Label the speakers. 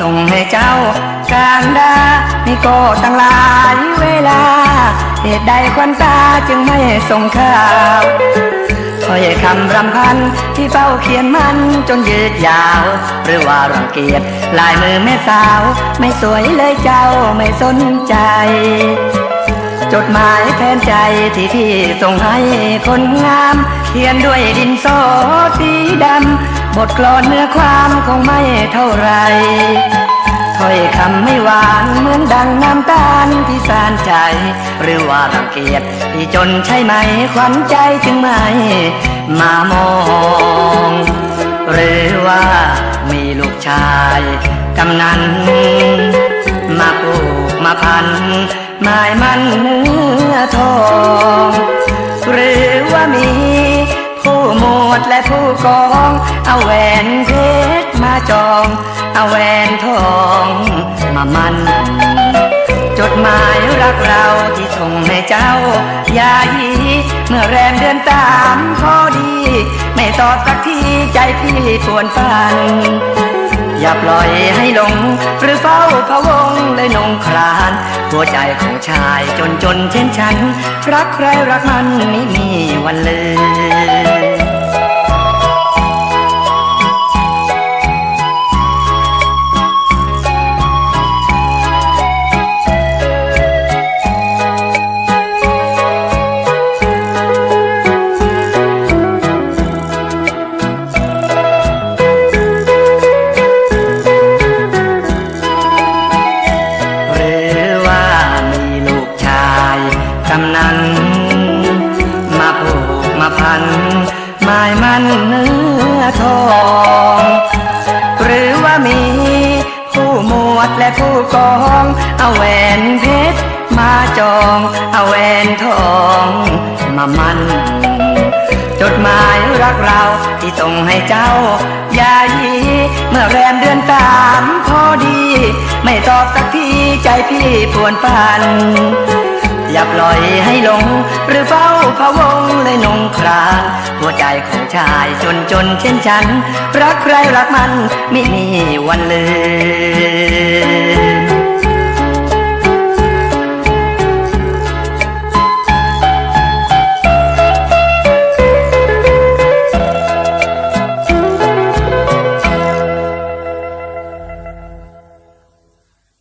Speaker 1: ส่งให้เจ้า การดานี่ก็ตั้งหลายเวลา เหตุใดควันตาจึงไม่ส่งข่าวถ้อยคำรำพันที่เฝ้าเขียนมันจนยืดยาว หรือว่ารังเกียจลายมือแม่สาว ไม่สวยเลยเจ้าไม่สนใจ จดหมายแทนใจที่พี่ส่งให้คนงาม เขียนด้วยดินสอสีดำบทกลอนเนื้อความคงไม่เท่าไร หวานเหมือนดังน้ำตาลที่สานใจ หรือว่ารังเกียจที่จนใช่ไหมขวัญใจจึงไม่มามอง หรือว่ามีลูกชายกำนัน มาปลูกมาพันไม้มันเนื้อทอง หรือว่ามีผู้หมวดและผู้กอง เอาแหวนเพชรมาจอง เอาแหวน รักเราที่ส่งให้เจ้ายายีเมื่อแรมเดือนตามพอดี ไม่ตอบสักทีใจพี่ปวนฟัน อย่าปล่อยให้หลง หรือเฝ้าพะวงเลยนงคราน หัวใจของชายจนจนเช่นฉัน รักใครรักมันไม่มีวันเลย มาพันไม้มันเนื้อทอง หรือว่ามีผู้หมวดและผู้กอง เอาแหวนเพชรมาจอง เอาแหวนทองมามันจดหมายรักเราที่ส่งให้เจ้ายายีเมื่อแรมเดือนตามพอดี ไม่ตอบสักทีใจพี่ปวนปัน อย่าปล่อยให้หลง หรือเฝ้าพะวงเลยนงครานหัวใจของชายจนจนเช่นฉัน รักใครรักมันไม่มีวันเลย